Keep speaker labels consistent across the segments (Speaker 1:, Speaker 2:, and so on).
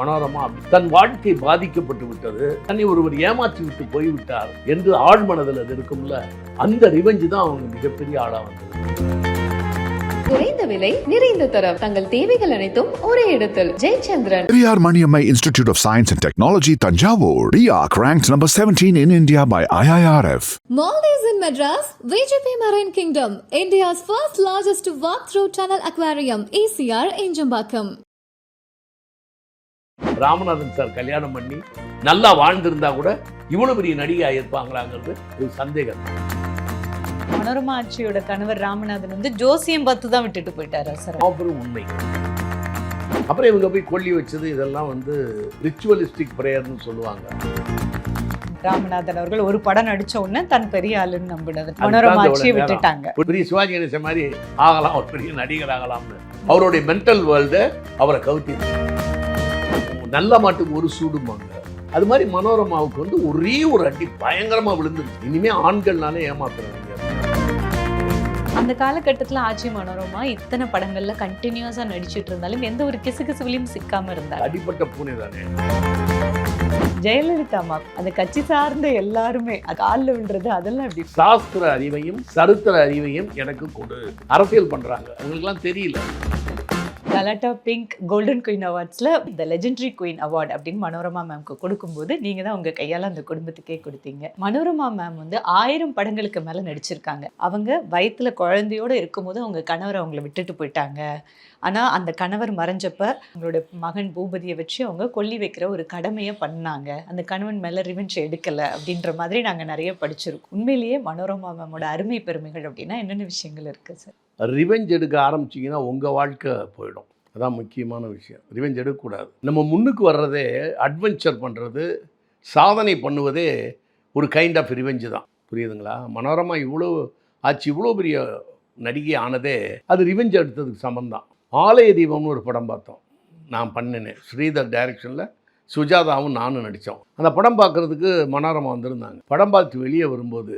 Speaker 1: மனோரமா தன் வாழ்க்கை பாதிக்கப்பட்டு விட்டது தன்னை ஒருவர் ஏமாற்றி விட்டு போய்விட்டார் என்று ஆழ்மனதில் அது இருக்கும்ல அந்த ரிவெஞ்சு தான் அவங்க மிகப்பெரிய ஆளா வந்தது
Speaker 2: குறைந்த விலை நிறைந்த தரம் தங்கள் தேவைகள் அனைத்தும் ஒரே இடத்தில் Jayachandran
Speaker 3: Periyar Maniammai Institute of Science and Technology, Tanjavur. RIAC ranked number 17 in India by IIRF.
Speaker 4: Maldives in Madras, VGP Marine Kingdom, India's first largest walk-through tunnel aquarium, ECR in Jambakam.
Speaker 1: Ramanathan sir கல்யாணம் பண்ணி நல்லா வாழ்ந்திருந்தா கூட இவ்வளவு பெரிய நடிகை ஆயிருப்பாங்களாங்கிறது ஒரு சந்தேகம்.
Speaker 5: மனோரமா ஆட்சியோட கணவர் ராமநாதன் வந்து ஜோசியம் பார்த்து தான் விட்டுட்டு போயிட்டாரா சார்?
Speaker 1: மாபெரும் உண்மை. அப்புறம் இவங்க போய் கொல்லி வச்சது இதெல்லாம் வந்து ரிச்சுவலிஸ்டிக் ப்ரேயர்னு சொல்லுவாங்க.
Speaker 5: ராமநாதன் அவர்கள் ஒரு படம் நடிச்ச உடனே தன் பெரிய ஆளுன்னு நம்பினது மனோரமா ஆட்சியை. விட்டுட்டாங்க.
Speaker 1: பெரிய சிவாஜி கணேசன் மாதிரி ஆகலாம் ஒரு பெரிய நடிகர் ஆகலாம்னு அவருடைய மென்டல் வேர்ல்டு அவரை கவுத்தி நல்ல மாட்டுக்கு ஒரு சூடுமாங்க அது மாதிரி மனோரமாவுக்கு வந்து ஒரே ஒரு அடி பயங்கரமா விழுந்துருச்சு. இனிமே ஆண்கள்னாலே ஏமாத்துறாங்க
Speaker 5: அந்த காலகட்டத்துல ஆட்சி மனோரமா இத்தனை படங்கள்ல கண்டினியூஸா நடிச்சிட்டு இருந்தாலும் எந்த ஒரு கிசுகிசுவிலையும் சிக்காம இருந்தாங்க.
Speaker 1: அடிப்பட்ட பூனை தானே.
Speaker 5: ஜெயலலிதா அம்மா அந்த கட்சி சார்ந்த எல்லாருமே காலில் விழுறது அதெல்லாம் எப்படி?
Speaker 1: சாஸ்திர அறிவையும் சரித்திர அறிவையும் எனக்கு கொடு. அரசியல் பண்றாங்க. அவங்களுக்குலாம் தெரியல.
Speaker 5: கலாட்டா பிங்க் கோல்டன் குயின் அவார்ட்ஸில் இந்த லெஜெண்டரி குயின் அவார்ட் அப்படின்னு மனோரமா மேம்க்கு கொடுக்கும்போது நீங்கள் தான் உங்கள் கையால் அந்த குடும்பத்துக்கே கொடுத்தீங்க. மனோரமா மேம் வந்து ஆயிரம் படங்களுக்கு மேலே நடிச்சிருக்காங்க. அவங்க வயித்துல குழந்தையோட இருக்கும்போது அவங்க கணவர் அவங்கள விட்டுட்டு போயிட்டாங்க. ஆனால் அந்த கணவர் மறைஞ்சப்ப அவங்களோட மகன் பூபதியை வச்சு அவங்க கொல்லி வைக்கிற ஒரு கடமையை பண்ணாங்க. அந்த கணவன் மேலே ரிவெஞ்ச் எடுக்கலை அப்படின்ற மாதிரி நாங்கள் நிறைய படிச்சிருக்கோம். உண்மையிலேயே மனோரமா மேமோட அருமை பெருமைகள் அப்படின்னா என்னென்ன விஷயங்கள் இருக்குது சார்
Speaker 1: ரிவெஞ்ச் எடுக்க ஆரம்பிச்சிங்கன்னா உங்கள் வாழ்க்கை போயிடும். அதான் முக்கியமான விஷயம். ரிவெஞ்ச் எடுக்கக்கூடாது. நம்ம முன்னுக்கு வர்றதே அட்வென்ச்சர் பண்ணுறது சாதனை பண்ணுவதே ஒரு கைண்ட் ஆஃப் ரிவெஞ்சு தான். புரியுதுங்களா? மனோரமா இவ்வளோ ஆச்சு இவ்வளோ பெரிய நடிகை ஆனதே அது ரிவெஞ்ச் எடுத்ததுக்கு சமந்தான் ஆலய தீபம்னு ஒரு படம் பார்த்தோம். நான் பண்ணினேன். ஸ்ரீதர் டைரக்ஷனில் சுஜாதாவும் நானும் நடித்தோம். அந்த படம் பார்க்குறதுக்கு மனோரமா வந்திருந்தாங்க. படம் பார்த்து வெளியே வரும்போது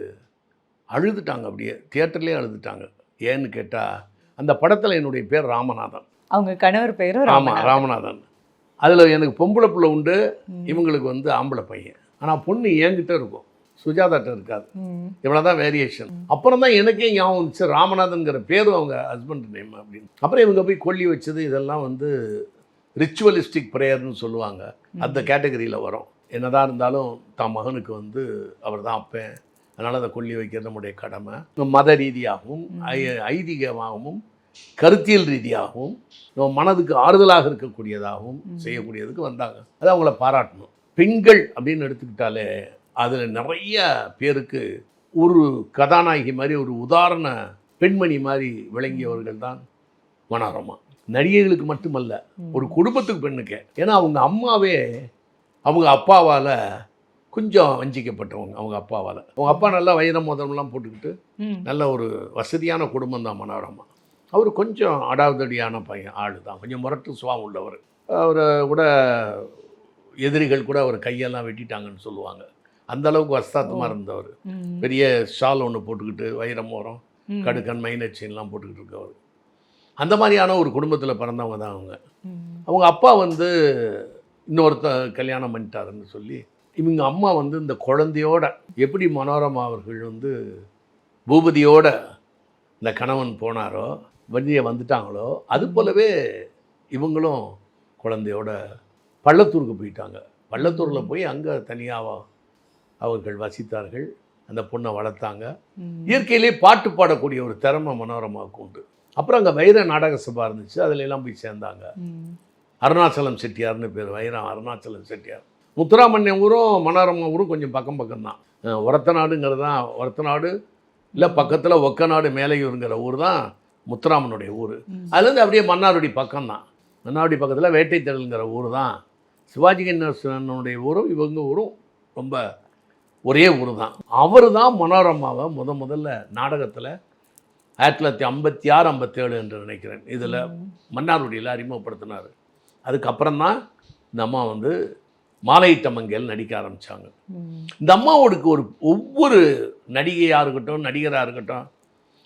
Speaker 1: அழுதுட்டாங்க அப்படியே. தியேட்டர்லேயே அழுதுட்டாங்க. ஏன்னு கேட்டால் அந்த படத்தில் என்னுடைய பேர் ராமநாதன்.
Speaker 5: அவங்க கணவர் பேரும்
Speaker 1: ஆமாம்
Speaker 5: ராமநாதன்.
Speaker 1: அதில் எனக்கு பொம்பளை பிள்ளை உண்டு. இவங்களுக்கு வந்து ஆம்பளை பையன். ஆனால் பொண்ணு என்கிட்ட இருக்கும். சுஜாதாட்ட இருக்காது.
Speaker 5: ம்.
Speaker 1: இவ்வளோ தான் வேரியேஷன் அப்புறம் தான் எனக்கே ஞாபகம் வந்துச்சு ராமநாதன்கிற பேரும் அவங்க ஹஸ்பண்ட் நேம் அப்படின்னு. அப்புறம் இவங்க போய் கொல்லி வச்சது இதெல்லாம் வந்து ரிச்சுவலிஸ்டிக் ப்ரேயர்னு சொல்லுவாங்க. அந்த கேட்டகரியில் வரும். என்னதான் இருந்தாலும் தான் மகனுக்கு வந்து அவர் தான் அப்பேன். அதனால் அதை கொல்லி வைக்கிறது நம்முடைய கடமை. மத ரீதியாகவும் ஐ- ஐதீகமாகவும் கருத்தியல் ரீதியாகவும் நம்ம மனதுக்கு ஆறுதலாக இருக்கக்கூடியதாகவும் செய்யக்கூடியதுக்கு வந்தாங்க. அது அவங்கள பாராட்டணும். பெண்கள் அப்படின்னு எடுத்துக்கிட்டாலே அதில் நிறைய பேருக்கு ஒரு கதாநாயகி மாதிரி ஒரு உதாரண பெண்மணி மாதிரி விளங்கியவர்கள் தான் மனோரமா. நடிகைகளுக்கு மட்டுமல்ல ஒரு குடும்பத்துக்கு பெண்ணுக்கு. ஏன்னா அவங்க அம்மாவே அவங்க அப்பாவால் கொஞ்சம் வஞ்சிக்கப்பட்டவங்க அவங்க அப்பாவால். அவங்க அப்பா நல்லா வைரம் மோதிரம்லாம் போட்டுக்கிட்டு. நல்ல ஒரு வசதியான குடும்பம் தான் மனோரமா. அவர் கொஞ்சம் அடாவதடியான பையன் ஆள் தான் கொஞ்சம் முரட்டு சுவாம் உள்ளவர். அவரை கூட எதிரிகள் கூட அவர் கையெல்லாம் வெட்டிட்டாங்கன்னு சொல்லுவாங்க. அந்த அளவுக்கு வஸ்தாத்தமாக இருந்தவர். பெரிய ஷால் ஒன்று போட்டுக்கிட்டு வைரம் மோரம்
Speaker 5: ம்.
Speaker 1: கடுக்கன் மைனர் செயின்லாம் போட்டுக்கிட்டு இருக்கவர். அந்த மாதிரியான ஒரு குடும்பத்தில் பிறந்தவங்க தான் அவங்க. அவங்க அப்பா வந்து இன்னொருத்த கல்யாணம் பண்ணிட்டாருன்னு சொல்லி இவங்க அம்மா வந்து இந்த குழந்தையோட எப்படி மனோரமா அவர்கள் வந்து பூபதியோட இந்த கணவன் போனாரோ வண்டியை வந்துட்டாங்களோ அது போலவே இவங்களும் குழந்தையோட பள்ளத்தூருக்கு போயிட்டாங்க. பள்ளத்தூரில் போய் அங்கே தனியாக அவர்கள் வசித்தார்கள். அந்த பொண்ணை வளர்த்தாங்க. இயற்கையிலே பாட்டு பாடக்கூடிய ஒரு திறமை மனோரமாவுக்கு உண்டு. அப்புறம் அங்கே வைர நாடக சபா இருந்துச்சு. அதுல எல்லாம் போய் சேர்ந்தாங்க. அருணாச்சலம் செட்டியார்னு பேர். வைரம் அருணாச்சலம் செட்டியார். முத்துராமன்யம் ஊரும் மனோரமா ஊரும் கொஞ்சம் பக்கம் பக்கம் தான் ஒரத்தநாடுங்கிறது தான் ஒரத்தநாடு இல்லை பக்கத்தில் ஒக்கநாடு மேலையூருங்கிற ஊர் தான் முத்துராமனுடைய ஊர். அதுலேருந்து அப்படியே மன்னார்குடி பக்கம் தான் மன்னார்குடி பக்கத்தில் வேட்டை திடல்ங்கிற ஊர் தான் சிவாஜி கணேசனுடைய ஊரும் இவங்க ஊரும் ரொம்ப ஒரே ஊர் தான் அவர் தான் மனோரமாவை முத முதல்ல நாடகத்தில் ஆயிரத்தி தொள்ளாயிரத்தி ஐம்பத்தி ஆறு ஐம்பத்தேழு என்று நினைக்கிறேன். இதில் மன்னார்குடியில் அறிமுகப்படுத்தினார். அதுக்கப்புறம் தான் இந்த அம்மா வந்து மாலையிட்ட மங்கையில் நடிக்க ஆரம்பித்தாங்க. இந்த அம்மாவோடுக்கு ஒரு ஒவ்வொரு நடிகையாக இருக்கட்டும் நடிகராக இருக்கட்டும்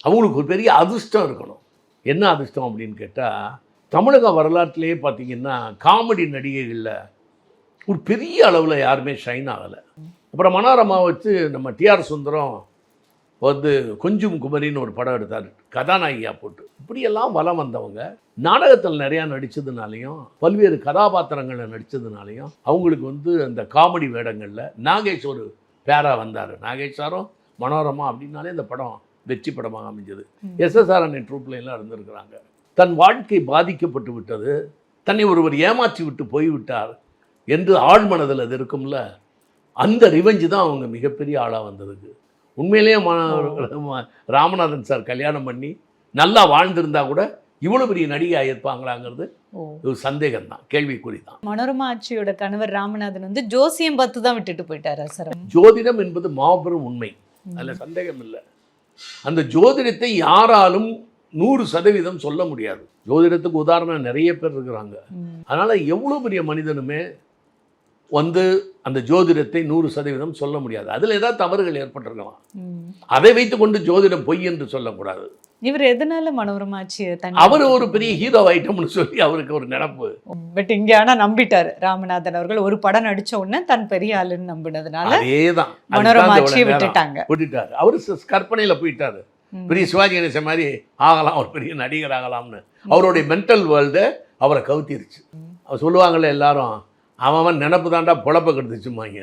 Speaker 1: அவங்களுக்கு ஒரு பெரிய அதிர்ஷ்டம் இருக்கணும். என்ன அதிர்ஷ்டம் அப்படின்னு கேட்டால் தமிழக வரலாற்றிலேயே பார்த்தீங்கன்னா காமெடி நடிகைகளில் ஒரு பெரிய அளவில் யாருமே ஷைன் ஆகலை. அப்புறம் மனோரமா வச்சு நம்ம டிஆர் சுந்தரம் வந்து கொஞ்சம் குமரின்னு ஒரு படம் எடுத்தார். கதாநாயகியாக போட்டு. இப்படியெல்லாம் வலம் வந்தவங்க நாடகத்தில் நிறையா நடித்ததுனாலையும் பல்வேறு கதாபாத்திரங்களில் நடித்ததுனாலையும் அவங்களுக்கு வந்து அந்த காமெடி வேடங்களில் நாகேஷ் ஒரு பேராக வந்தார். நாகேஷ் சாரும் மனோரமா அப்படின்னாலே இந்த படம் வெற்றி படமாக அமைஞ்சது. எஸ்எஸ்ஆர் அண்ணன் ட்ரூப்ல எல்லாம் இருந்திருக்கிறாங்க. தன் வாழ்க்கை பாதிக்கப்பட்டு விட்டது. தன்னை ஒருவர் ஏமாற்றி விட்டு போய்விட்டார் என்று ஆழ்மனதில் அது இருக்கும்ல? அந்த ரிவெஞ்சு தான் அவங்க மிகப்பெரிய ஆளாக வந்ததுக்கு. உண்மையிலேயே ராமநாதன் சார் கல்யாணம் பண்ணி நல்லா வாழ்ந்திருந்தா கூட இவ்வளோ பெரிய நடிகை ஆயிருப்பாங்களாங்கிறது
Speaker 5: ஓ.
Speaker 1: ஒரு சந்தேகம் தான் கேள்விக்குறி தான்
Speaker 5: மனோரமா ஆட்சியோட கணவர் ராமநாதன் வந்து ஜோசியம் பார்த்து தான் விட்டுட்டு போயிட்டாரா சார்
Speaker 1: ஜோதிடம் என்பது மாபெரும் உண்மை. அதில் சந்தேகம் இல்லை அந்த ஜோதிடத்தை யாராலும் நூறு சதவீதம் சொல்ல முடியாது. ஜோதிடத்துக்கு உதாரணம் நிறைய பேர் இருக்கிறாங்க. அதனால் எவ்வளோ பெரிய மனிதனுமே வந்து அந்த ஜோதிடத்தை நூறு சதவீதம் சொல்ல முடியாது. அதில் ஏதாவது தவறுகள் ஏற்பட்டிருக்கலாம் அதை வைத்துக்கொண்டு ஜோதிடம் பொய் என்று சொல்லக்கூடாது.
Speaker 5: இவர் எதனால மனோரமா ஆட்சியை தனி
Speaker 1: அவர் ஒரு பெரிய ஹீரோ ஐட்டம்னு சொல்லி அவருக்கு ஒரு நினப்பு.
Speaker 5: பட் இங்க ஆனா நம்பிட்டாரு ராமநாதன் அவர்கள். ஒரு படம் நடிச்ச உடனே தன் பெரிய ஆளுன்னு நம்பினதுனால
Speaker 1: அதே தான்
Speaker 5: மனோரமா ஆட்சியை விட்டுட்டாங்க.
Speaker 1: விட்டுட்டாரு. அவர் கற்பனையில் போயிட்டாரு. பெரிய சிவாஜி கணேசன் மாதிரி ஆகலாம் ஒரு பெரிய நடிகர் ஆகலாம்னு. அவருடைய மென்டல் வேர்ல்டு அவரை கவுத்திருச்சு. அவர் சொல்லுவாங்கல்ல எல்லாரும் அவன் அவன் நினப்பு தாண்டா பொழப்ப கெடுத்துச்சுமாங்க.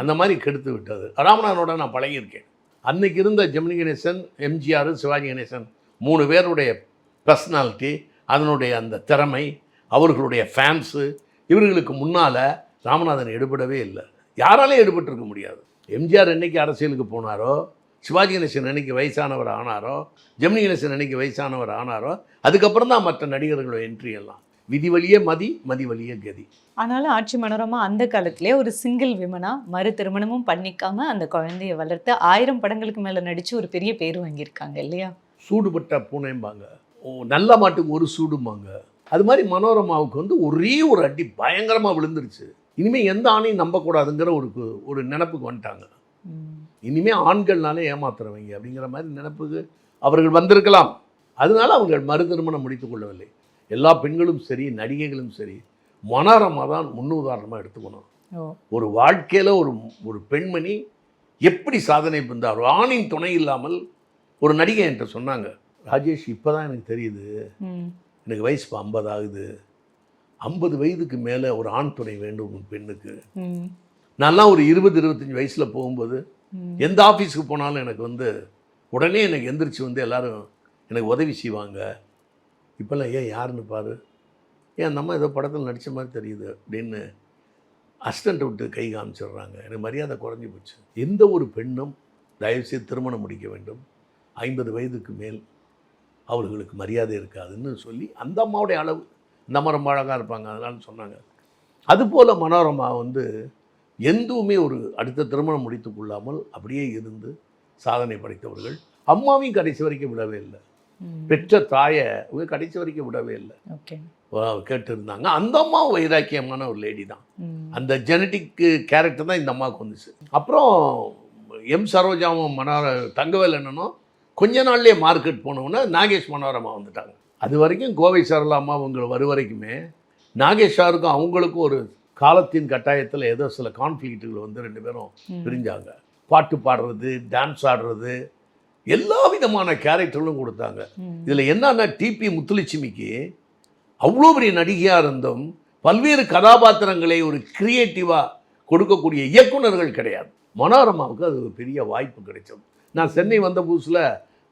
Speaker 1: அந்த மாதிரி கெடுத்து விட்டது. ராமநாதனோட நான் பழகியிருக்கேன். அன்னைக்கு இருந்த ஜெமினி கணேசன் எம்ஜிஆர் சிவாஜி கணேசன் மூணு பேருடைய பர்சனாலிட்டி அதனுடைய அந்த திறமை அவர்களுடைய ஃபேன்ஸு இவர்களுக்கு முன்னால் ராமநாதன் எடுபடவே இல்லை. யாராலையும் எடுபட்டிருக்க முடியாது. எம்ஜிஆர் என்னைக்கு அரசியலுக்கு போனாரோ சிவாஜி கணேசன் என்னைக்கு வயசானவர் ஆனாரோ ஜெமினி கணேசன் என்னைக்கு வயசானவர் ஆனாரோ அதுக்கப்புறம் தான் மற்ற நடிகர்களோட என்ட்ரி எல்லாம். விதி வழியே மதி மதி வழியே கதி.
Speaker 5: ஆனாலும் ஆட்சி மனோரமா அந்த காலத்திலே ஒரு சிங்கிள் விமனா மறு திருமணமும் பண்ணிக்காம அந்த குழந்தைய வளர்த்து ஆயிரம் படங்களுக்கு மேல நடிச்சு ஒரு பெரிய பேர் வாங்கியிருக்காங்க இல்லையா?
Speaker 1: சூடுபட்ட பூனைம்பாங்க. ஓ, நல்ல மாட்டுக்கு ஒரு சூடும்பாங்க. அது மாதிரி மனோரமாவுக்கு வந்து ஒரே ஒரு அடி பயங்கரமாக விழுந்துருச்சு. இனிமேல் எந்த ஆணையும் நம்பக்கூடாதுங்கிற ஒரு ஒரு நினப்புக்கு வந்துட்டாங்க. இனிமேல் ஆண்கள்னாலே ஏமாத்துறவங்க அப்படிங்கிற மாதிரி நினப்புக்கு அவர்கள் வந்திருக்கலாம். அதனால அவர்கள் மறு திருமணம் முடித்துக் கொள்ளவில்லை. எல்லா பெண்களும் சரி நடிகைகளும் சரி மனோரமா தான் முன்னுதாரணமாக எடுத்துக்கணும் ஒரு வாழ்க்கையில் ஒரு ஒரு பெண்மணி எப்படி சாதனை புரிந்தார் ஆணின் துணை இல்லாமல் ஒரு நடிகை என்கிட்ட சொன்னாங்க ராஜேஷ் இப்போ தான் எனக்கு தெரியுது. எனக்கு வயசு இப்போ ஐம்பது ஆகுது ஐம்பது வயதுக்கு மேலே ஒரு ஆண் துணை வேண்டும் பெண்ணுக்கு. நான்லாம் ஒரு இருபது இருபத்தஞ்சி வயசில் போகும்போது. எந்த ஆஃபீஸுக்கு போனாலும் எனக்கு வந்து உடனே எனக்கு எந்திரிச்சு வந்து எல்லாரும் எனக்கு உதவி செய்வாங்க இப்போல்லாம் ஏன் யாருன்னு பாரு. ஏன் அந்த அம்மா ஏதோ படத்தில் நடித்த மாதிரி தெரியுது அப்படின்னு அசிஸ்டண்ட் விட்டு கை காமிச்சிடுறாங்க. எனக்கு மரியாதை குறைஞ்சி போச்சு. எந்த ஒரு பெண்ணும் தயவுசெய்து திருமணம் முடிக்க வேண்டும். ஐம்பது வயதுக்கு மேல் அவர்களுக்கு மரியாதை இருக்காதுன்னு சொல்லி அந்த அம்மாவுடைய அளவு இந்த அம்மா ரொம்ப அழகாக இருப்பாங்க அதனால சொன்னாங்க. அதுபோல் மனோரமா வந்து எதுவுமே ஒரு அடுத்த திருமணம் முடித்து கொள்ளாமல் அப்படியே இருந்து சாதனை படைத்தவர்கள் அம்மாவையும் கடைசி வரைக்கும் விடவே இல்லை. பெற்ற தாயை இவங்க கடைசி வரைக்கும் விடவே இல்லை. கேட்டு இருந்தாங்க அந்த அம்மாவும் வைராக்கியமான ஒரு லேடி தான். அந்த ஜெனட்டிக் கேரக்டர் தான் இந்த அம்மாவுக்கு வந்துச்சு. அப்புறம் எம் சரோஜாவும் மனோர தங்கவேல் என்னனும் கொஞ்ச நாள்லயே மார்க்கெட் போனவுடனே நாகேஷ் மனோரமா வந்துட்டாங்க. அது வரைக்கும் கோவை சரளா அம்மா அவங்க வரு வரைக்குமே நாகேஷ் சாருக்கும் அவங்களுக்கும் ஒரு காலத்தின் கட்டாயத்தில் ஏதோ சில கான்ஃப்ளிக்ட்டுகள் வந்து ரெண்டு பேரும். பிரிஞ்சாங்க. பாட்டு பாடுறது டான்ஸ் ஆடுறது எல்லா விதமான கேரக்டர்களும் கொடுத்தாங்க. இதில் என்னன்னா டிபி முத்துலட்சுமிக்கு அவ்வளோ பெரிய நடிகையாக இருந்தும் பல்வேறு கதாபாத்திரங்களை ஒரு கிரியேட்டிவாக கொடுக்கக்கூடிய இயக்குனர்கள் கிடையாது. மனோரமாவுக்கு அது ஒரு பெரிய வாய்ப்பு கிடைச்சது. நான் சென்னை வந்த புதுசில்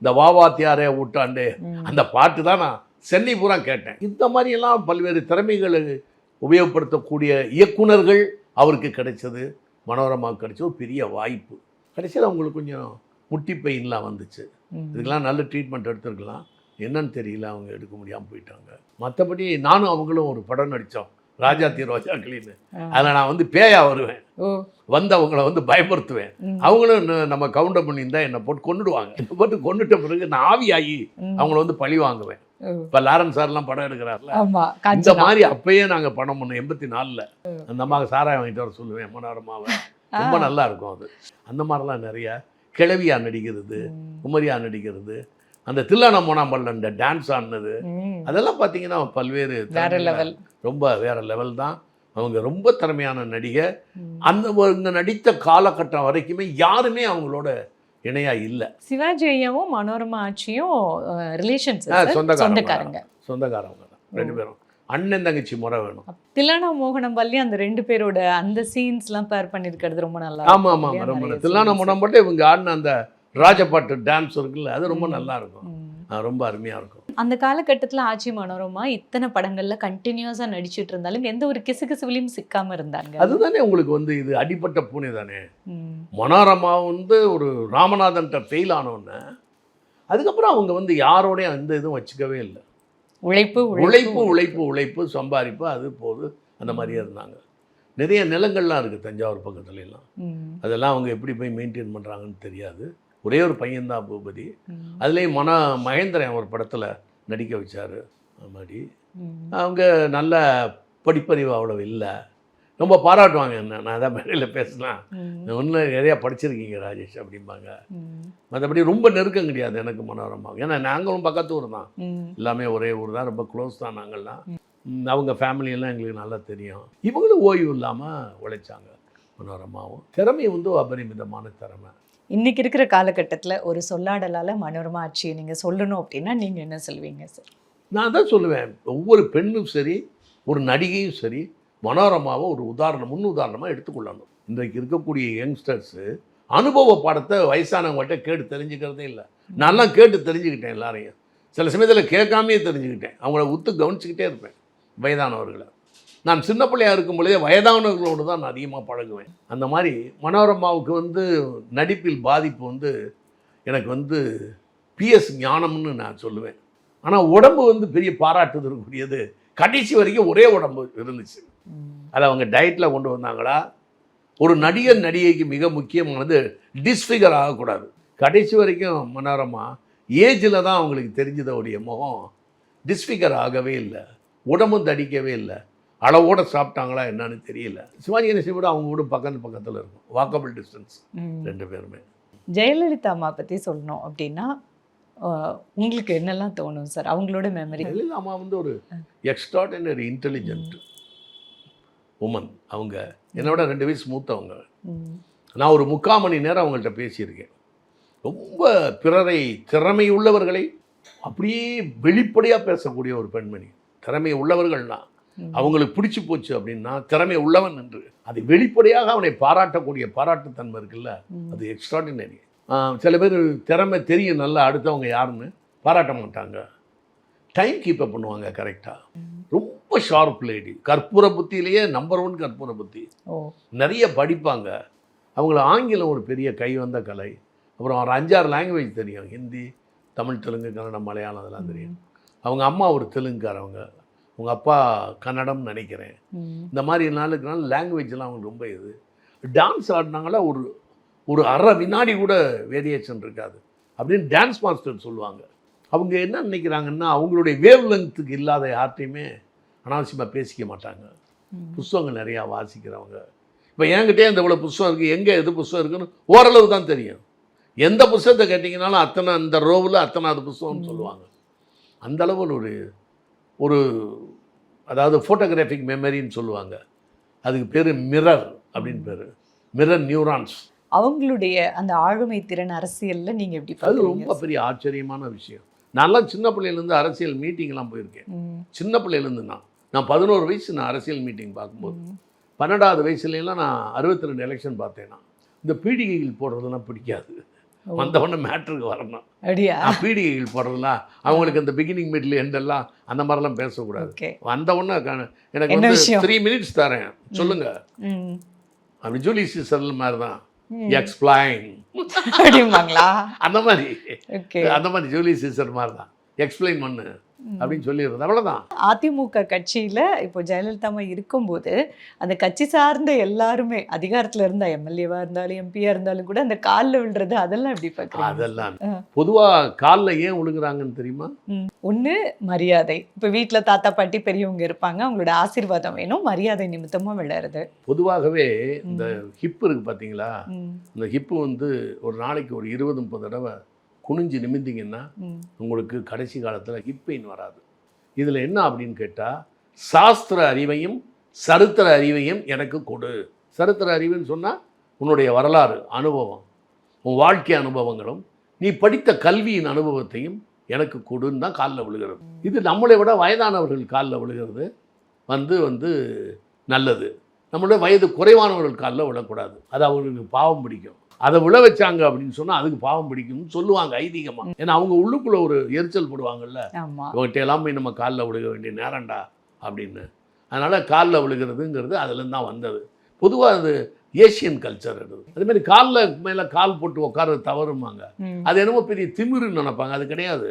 Speaker 1: இந்த வாவாத்தியாரே ஊட்டாண்டே. அந்த பாட்டு தான் நான் சென்னை பூரா கேட்டேன். இந்த மாதிரியெல்லாம் பல்வேறு திறமைகளை உபயோகப்படுத்தக்கூடிய இயக்குனர்கள் அவருக்கு கிடைச்சது. மனோரமாவுக்கு கிடைச்சது ஒரு பெரிய வாய்ப்பு. கடைசியில் அவங்களுக்கு கொஞ்சம் முட்டி பெயின்லாம் வந்துச்சு. இதுக்கெல்லாம் நல்ல ட்ரீட்மெண்ட் எடுத்துருக்கலாம். என்னன்னு தெரியல அவங்க எடுக்க முடியாமல் போயிட்டாங்க. மற்றபடி நானும் அவங்களும் ஒரு படம் நடித்தோம் ராஜாத்தி ரோஜாக்களின்னு.
Speaker 5: ஆ.
Speaker 1: அதில் நான் வந்து பேயா வருவேன். வந்து அவங்கள வந்து பயமுறுத்துவேன். அவங்களும் நம்ம கவுண்டர் பண்ணியிருந்தா என்னை போட்டு கொண்டுடுவாங்க என்னை போட்டு கொண்டுட்ட பிறகு நான் ஆவியாகி. அவங்கள வந்து பழி வாங்குவேன். இப்போ லாரன்ஸ் சார்லாம் படம் எடுக்கிறார்ல. இந்த மாதிரி அப்பயே நாங்கள் படம் பண்ணோம் எண்பத்தி நாலில் அந்த அம்மாவுக்கு சாராயம் வாங்கிட்டு வர சொல்லுவேன் மனோரமாவை ரொம்ப நல்லா இருக்கும் அது. அந்த மாதிரிலாம் நிறையா கிழவியா நடிக்கிறது. குமரியா நடிக்கிறது அந்த தில்லான மோனாம்பல் அந்த டான்ஸ் ஆடினது. அதெல்லாம் பார்த்தீங்கன்னா பல்வேறு
Speaker 5: வேற லெவல்
Speaker 1: ரொம்ப வேற லெவல் தான். அவங்க ரொம்ப திறமையான நடிகை. அந்த அவங்க நடித்த காலகட்டம் வரைக்குமே யாருமே அவங்களோட இணையா இல்லை.
Speaker 5: சிவாஜி ஐயாவும் மனோரமா ஆட்சியும் ரிலேஷன்ஸ்
Speaker 1: சொந்தக்காரங்க சொந்தக்காரவங்க தான் ரெண்டு பேரும். அண்ணன் தங்கச்சி முறை வேணும்.
Speaker 5: தில்லானா மோகனம் பள்ளி அந்த ரெண்டு பேரோட அந்த சீன்ஸ்லாம் பேர் பண்ணிருக்கிறது ரொம்ப நல்லா
Speaker 1: ஆமா
Speaker 5: இருக்கும்
Speaker 1: ஆமா
Speaker 5: இல்லையா?
Speaker 1: ரொம்ப
Speaker 5: scenes.
Speaker 1: முடம் மட்டும் இவங்க ஆடின அந்த ராஜபாட்டு டான்ஸ் இருக்குல்ல அது ரொம்ப நல்லா இருக்கும். ரொம்ப அருமையா இருக்கும்.
Speaker 5: அந்த காலகட்டத்துல ஆச்சி மனோரமா இத்தனை படங்கள்ல கண்டினியூஸா நடிச்சிட்டு இருந்தாலும் எந்த ஒரு கிசுகிசுவிலையும் சிக்காம இருந்தாங்க.
Speaker 1: அதுதானே உங்களுக்கு வந்து இது அடிப்பட்ட பூனை தானே. மனோரமா வந்து ஒரு ராமநாதன்ட்ட ஃபெயில் ஆனோடனே அதுக்கப்புறம் அவங்க வந்து யாரோடையும் எந்த இதுவும் வச்சுக்கவே இல்லை.
Speaker 5: உழைப்பு
Speaker 1: உழைப்பு உழைப்பு உழைப்பு. சம்பாதிப்பு அது போது அந்த மாதிரியே இருந்தாங்க. நிறைய நிலங்கள்லாம் இருக்குது தஞ்சாவூர் பக்கத்துல எல்லாம். அதெல்லாம் அவங்க எப்படி போய் மெயின்டைன் பண்ணுறாங்கன்னு தெரியாது. ஒரே ஒரு பையன்தான் பூபதி. அதுலேயும் மன மகேந்திரன் ஒரு படத்தில் நடிக்க வச்சார். மாதிரி. அவங்க நல்ல படிப்பறிவு அவ்வளோ இல்லை. ரொம்ப பாராட்டுவாங்க. என்ன நான் அதான் மேடையில் பேசினேன்
Speaker 5: ம்.
Speaker 1: இன்னும் நிறையா படிச்சிருக்கீங்க ராஜேஷ் அப்படிம்பாங்க. மற்றபடி ரொம்ப நெருக்கம் கிடையாது எனக்கு மனோரமா. ஏன்னா நாங்களும் பக்கத்து ஊர் தான். எல்லாமே ஒரே ஊர் தான். ரொம்ப க்ளோஸ் தான் நாங்கள்லாம். அவங்க எல்லாம் எங்களுக்கு நல்லா தெரியும். இவங்களும் ஓய்வு இல்லாமல் உழைச்சாங்க மனோரமாவும். திறமை வந்து அபரிமிதமான திறமை.
Speaker 5: இன்னைக்கு இருக்கிற காலகட்டத்துல ஒரு சொல்லாடலால மனோரமா ஆட்சியை நீங்க சொல்லணும் அப்படின்னா நீங்க என்ன சொல்வீங்க சார்?
Speaker 1: நான் தான் சொல்லுவேன். ஒவ்வொரு பெண்ணும் சரி ஒரு நடிகையும் சரி மனோரமாவை ஒரு உதாரணம் முன் உதாரணமாக எடுத்துக்கொள்ளணும். இன்றைக்கு இருக்கக்கூடிய யங்ஸ்டர்ஸு அனுபவ பாடத்தை வயசானவங்கள்ட்ட கேட்டு தெரிஞ்சுக்கிறதே இல்லை. நல்லா கேட்டு தெரிஞ்சுக்கிட்டேன் எல்லாரையும். சில சமயத்தில் கேட்காமையே தெரிஞ்சுக்கிட்டேன். அவங்கள உத்து கவனிச்சுக்கிட்டே இருப்பேன் வயதானவர்களை. நான் சின்ன பிள்ளையா இருக்கும் பொழுதே வயதானவர்களோடு தான் நான் அதிகமாக பழகுவேன். அந்த மாதிரி மனோரமாவுக்கு வந்து நடிப்பில் பாதிப்பு வந்து எனக்கு வந்து பிஎஸ் ஞானம்னு நான் சொல்லுவேன். ஆனால் உடம்பு வந்து பெரிய பாராட்டுதற்குரியது கடைசி வரைக்கும் ஒரே உடம்பு இருந்துச்சு. அதை அவங்க டயட்டில் கொண்டு வந்தாங்களா? ஒரு நடிகர் நடிகைக்கு மிக முக்கியமானது டிஸ்ஃபிகர் ஆகக்கூடாது. கடைசி வரைக்கும் மனோரமா ஏஜில் தான் அவங்களுக்கு தெரிஞ்சதோடைய முகம். டிஸ்ஃபிகர் ஆகவே இல்லை. உடம்பும் தடிக்கவே இல்லை. அளவோட சாப்பிட்டாங்களா என்னன்னு தெரியல. சிவாஜி கணேசன் விட அவங்க வீடு பக்கத்து பக்கத்தில் இருக்கும். Walkable distance. ரெண்டு பேருமே.
Speaker 5: ஜெயலலிதா அம்மா பத்தி சொல்லணும் அப்படின்னா உங்களுக்கு என்னெல்லாம் தோணும் சார்? அவங்களோட மெமரி
Speaker 1: அம்மா வந்து ஒரு எக்ஸ்ட்ராடினரி இன்டெலிஜென்ட் உமன் அவங்க என்னோட ரெண்டு வயசு மூத்தவங்க. நான் ஒரு முக்கால் மணி நேரம் அவங்கள்ட்ட பேசியிருக்கேன். ரொம்ப பிறரை திறமை உள்ளவர்களை அப்படியே வெளிப்படையாக பேசக்கூடிய ஒரு பெண்மணி. திறமை உள்ளவர்கள்னா அவங்களுக்கு பிடிச்சி போச்சு அப்படின்னா திறமை உள்ளவன் என்று. அதை வெளிப்படையாக அவனை பாராட்டக்கூடிய பாராட்டுத்தன்மை இருக்குல்ல? அது எக்ஸ்ட்ராடினரி சில பேர் திறமை தெரியும் நல்லா அடுத்தவங்க யாருன்னு பாராட்ட மாட்டாங்க. டைம் கீப்பப் பண்ணுவாங்க கரெக்டாக ரொம்ப ஷார்ப் லேடி கற்பூர புத்தியிலேயே நம்பர் ஒன் கற்பூர புத்தி. நிறைய படிப்பாங்க. அவங்கள ஆங்கிலம் ஒரு பெரிய கை வந்த கலை. அப்புறம் ஒரு அஞ்சாறு லாங்குவேஜ் தெரியும். ஹிந்தி தமிழ் தெலுங்கு கன்னடம் மலையாளம் அதெல்லாம் தெரியும். அவங்க அம்மா ஒரு தெலுங்குக்காரவங்க அவங்க. அப்பா கன்னடம் நினைக்கிறேன். இந்த மாதிரி நாளுக்கு நாள் லாங்குவேஜ்லாம் அவங்களுக்கு ரொம்ப இது. டான்ஸ் ஆடினாங்களா ஒரு ஒரு அரை வினாடி கூட வேரியேஷன் இருக்காது அப்படின்னு டான்ஸ் மாஸ்டர் சொல்லுவாங்க. அவங்க என்ன நினைக்கிறாங்கன்னா அவங்களுடைய வேவ் லெங்க்த்துக்கு இல்லாத யார்ட்டையுமே அனாவசியமாக பேசிக்க மாட்டாங்க. புஸ்தகங்கள் நிறையா வாசிக்கிறவங்க. இப்போ என்கிட்டயே இந்த இவ்வளோ புஸ்தகம் இருக்குது எங்கே எது புஸ்தகம் இருக்குன்னு ஓரளவு தான் தெரியும். எந்த புஸ்தகத்தை கேட்டிங்கனாலும் அத்தனை அந்த ரோவில் அத்தனாவது புஸ்தகம்னு சொல்லுவாங்க. அந்த அளவு ஒரு ஒரு அதாவது ஃபோட்டோகிராஃபிக் மெமரின்னு சொல்லுவாங்க. அதுக்கு பேர் மிரர் அப்படின்னு பேர். மிரர் நியூரான்ஸ்
Speaker 5: அவங்களுடைய அந்த ஆளுமை திறன் அரசியல்ல நீங்க எப்படி
Speaker 1: அது ரொம்ப பெரிய ஆச்சரியமான விஷயம். நான்லாம் சின்ன பிள்ளையிலேருந்து அரசியல் மீட்டிங்லாம் போயிருக்கேன். சின்ன பிள்ளையிலேருந்து நான். நான் பதினோரு வயசு நான் அரசியல் மீட்டிங் பார்க்கும்போது. பன்னெண்டாவது வயசுலலாம் நான் அறுபத்தி ரெண்டு எலெக்ஷன் பார்த்தேன் நான். இந்த பீடிகைகள் போடுறதெல்லாம் பிடிக்காது. வந்தவொடனே மேட்ருக்கு வரணும்.
Speaker 5: அப்படியா?
Speaker 1: நான் பீடிகைகள் போடுறதுலாம் அவங்களுக்கு இந்த பிகினிங் மிடில் எண்டெல்லாம் அந்த மாதிரிலாம் பேசக்கூடாது. வந்தவொடனே எனக்கு வந்து? த்ரீ மினிட்ஸ் தரேன். சொல்லுங்க. அப்படி ஜூலி சீசர் மாதிரி தான். எக்ஸ்பிளைன்
Speaker 5: அப்படிம்பாங்களா?
Speaker 1: அந்த மாதிரி. அந்த மாதிரி ஜூலி சீசர் மாதிரி தான் எக்ஸ்பிளைன் பண்ணு. அப்படின்னு சொல்லிடுறது அவ்வளோதான்
Speaker 5: அதிமுக கட்சியில இப்போ ஜெயலலிதா அம்மா இருக்கும்போது அந்த கட்சி சார்ந்த எல்லாருமே அதிகாரத்துல இருந்த எம்எல்ஏவா இருந்தாலும் எம்பியா இருந்தாலும் கூட அந்த கால்ல விழுறது அதெல்லாம் எப்படி பாக்குறீங்க
Speaker 1: அதெல்லாம். பொதுவாக காலில் ஏன் விழுகுறாங்கன்னு தெரியுமா.
Speaker 5: ஒண்ணு மரியாதை. இப்ப வீட்ல தாத்தா பாட்டி பெரியவங்க இருப்பாங்க. அவங்களோட ஆசீர்வாதம் வேணும். மரியாதை நிமித்தமா விளையாடுறது.
Speaker 1: பொதுவாகவே இந்த ஹிப் இருக்கு பார்த்தீங்களா. இந்த ஹிப்பு வந்து ஒரு நாளைக்கு ஒரு இருபது முப்பது தடவை குனிஞ்சு நிமிந்திங்கன்னா உங்களுக்கு கடைசி காலத்தில் ஹிப் பெயின் வராது. இதில் என்ன அப்படின்னு கேட்டால் சாஸ்திர அறிவையும் சரித்திர அறிவையும் எனக்கு கொடு. சரித்திர அறிவுன்னு சொன்னால் உன்னுடைய வரலாறு அனுபவம் உன் வாழ்க்கை அனுபவங்களும் நீ படித்த கல்வியின் அனுபவத்தையும் எனக்கு கொடுன்னு தான் காலில் விழுகிறது. இது நம்மளை விட வயதானவர்கள் காலில் விழுகிறது வந்து வந்து நல்லது. நம்மளுடைய வயது குறைவானவர்கள் காலில் விழக்கூடாது. அது அவங்களுக்கு பாவம் பிடிக்கும். அதை விழ வச்சாங்க அப்படின்னு சொன்னால் அதுக்கு பாவம் பிடிக்கும்னு சொல்லுவாங்க ஐதீகமாக ஏன்னா அவங்க உள்ளுக்குள்ளே ஒரு எரிச்சல் போடுவாங்கல்ல. இவங்ககிட்ட எல்லாம் போய் நம்ம காலில் விழுக வேண்டிய நேரம்டா அப்படின்னு. அதனால் காலில் விழுகிறதுங்கிறது அதுலேருந்து தான் வந்தது. பொதுவாக அது ஏஷியன் கல்ச்சர் அது. மாதிரி காலில் மேலே கால் போட்டு உட்கார்றது தவறுமாங்க. அது என்னமோ பெரிய திமிருன்னு நினைப்பாங்க. அது கிடையாது.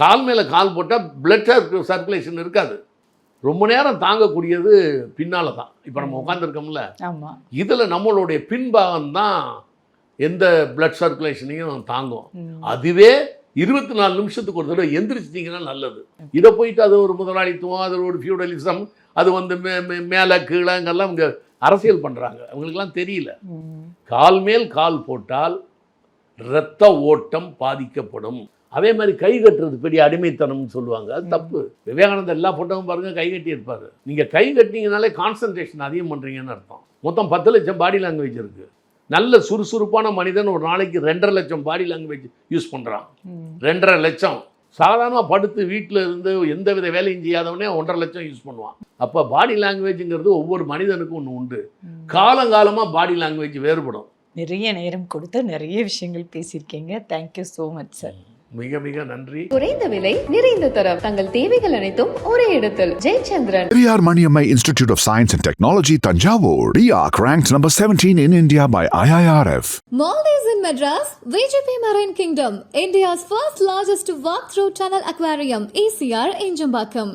Speaker 1: கால் மேலே கால் போட்டால் பிளட் சர்க்குலேஷன் இருக்காது. ரொம்ப நேரம் தாங்கக்கூடியது பின்னால் தான். இப்போ நம்ம உட்காந்துருக்கோம்ல இதில் நம்மளுடைய பின்பாகம் தான் எந்த பிளட் சர்க்குலேஷனையும் தாங்கும். அதுவே இருபத்தி நாலு நிமிஷத்துக்கு ஒரு தடவை எந்திரிச்சிட்டிங்கன்னா நல்லது. இதை போயிட்டு அது ஒரு முதலாளித்துவம் அது ஒரு ஃபியூடலிசம் அது வந்து மே மேலே கீழேங்கெல்லாம் இங்கே அரசியல் பண்ணுறாங்க அவங்களுக்கெல்லாம் தெரியல. கால் மேல் கால் போட்டால் இரத்த ஓட்டம் பாதிக்கப்படும். அதே மாதிரி கை கட்டுறது பெரிய அடிமைத்தனம்னு சொல்லுவாங்க. அது தப்பு. விவேகானந்தர் எல்லா போட்டோவும் பாருங்க கை கட்டி இருப்பாரு நீங்க கை கட்டிங்கனாலே கான்சன்ட்ரேஷன் அதிகம் பண்றீங்கன்னு அர்த்தம். மொத்தம் பத்து லட்சம் பாடி லாங்குவேஜ் இருக்கு. நல்ல சுறுசுறுப்பான மனிதன் ஒரு நாளைக்கு ரெண்டரை லட்சம் பாடி லாங்குவேஜ் யூஸ் பண்றான்.
Speaker 5: ம்.
Speaker 1: ரெண்டரை லட்சம். சாதாரணமாக படுத்து வீட்டில் இருந்து எந்த வித வேலையும் செய்யாதவனே ஒன்றரை லட்சம் யூஸ் பண்ணுவான். அப்போ பாடி லாங்குவேஜுங்கிறது ஒவ்வொரு மனிதனுக்கும் ஒன்று உண்டு. காலங்காலமாக பாடி லாங்குவேஜ் வேறுபடும்.
Speaker 5: நிறைய நேரம் கொடுத்து நிறைய விஷயங்கள் பேசியிருக்கீங்க. Thank you so much sir
Speaker 1: மிக மிக நன்றி
Speaker 2: குறைந்த விலை நிறைந்த தரம் தங்கள் தேவைகள் அனைத்தும் ஒரே இடத்தில் Jayachandran
Speaker 3: Periyar Maniammai Institute of Science and Technology, Tanjavur. RIAC ranked number 17 in India by IIRF.
Speaker 4: Maldives in Madras, VGP Marine Kingdom, India's first largest walk-through tunnel aquarium, ECR in Jambakam.